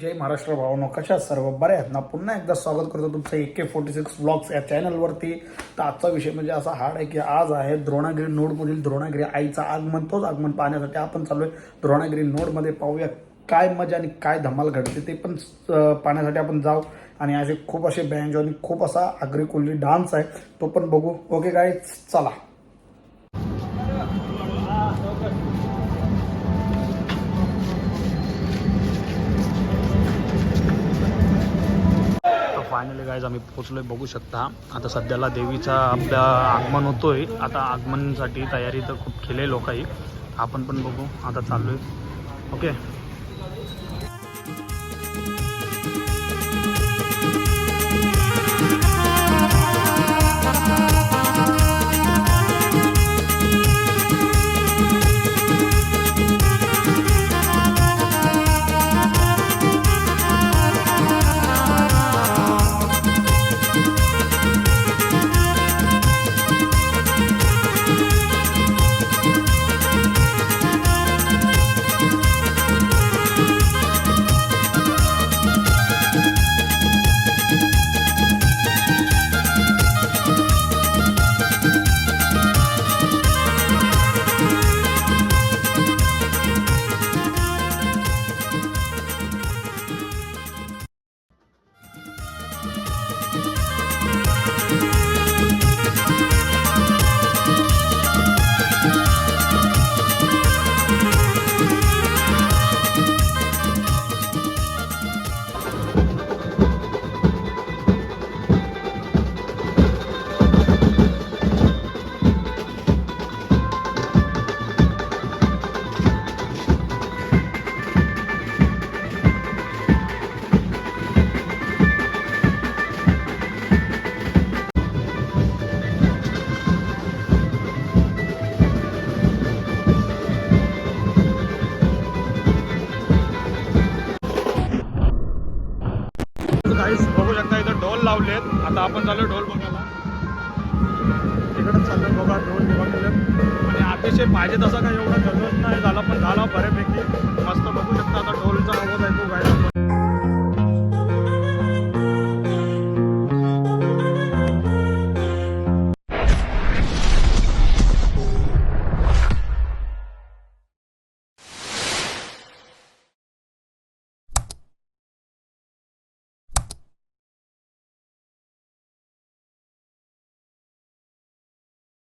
जय महाराष्ट्र भावनो कशा सर्व? बरे आहेत ना? पुन्हा एकदा स्वागत करतो तुमचं A K forty six blogs या चॅनलवरती तर आजचा विषय म्हणजे असा हार्ड आहे की आज आहे द्रोणागिरी नोडमधील द्रोणागिरी आईचा आगमन. तोच आगमन पाहण्यासाठी आपण चालू आहे द्रोणागिरी नोडमध्ये. पाहूया काय मजा आणि काय धमाल घडते ते पण पाहण्यासाठी आपण जाऊ. आणि असे खूप असे बँजो आणि खूप असा आगरी डान्स आहे. तो पण बघू. ओके काय चला. फायनली गायज आम्ही पोचलोय बघू शकता. आता सध्याला देवीचा आपला आगमन होतोय. आता आगमनसाठी तयारी तर खूप केले लोकही आपण पण बघू. आता चाललोय ओके काहीच बघू शकता इथं ढोल लावलेत. आता आपण चालू ढोल बघायला. तिकडे चाललोय बघा ढोल बघायला. आणि अतिशय पाहिजे तसा काही एवढा गजवत नाही झाला पण झाला बऱ्यापैकी.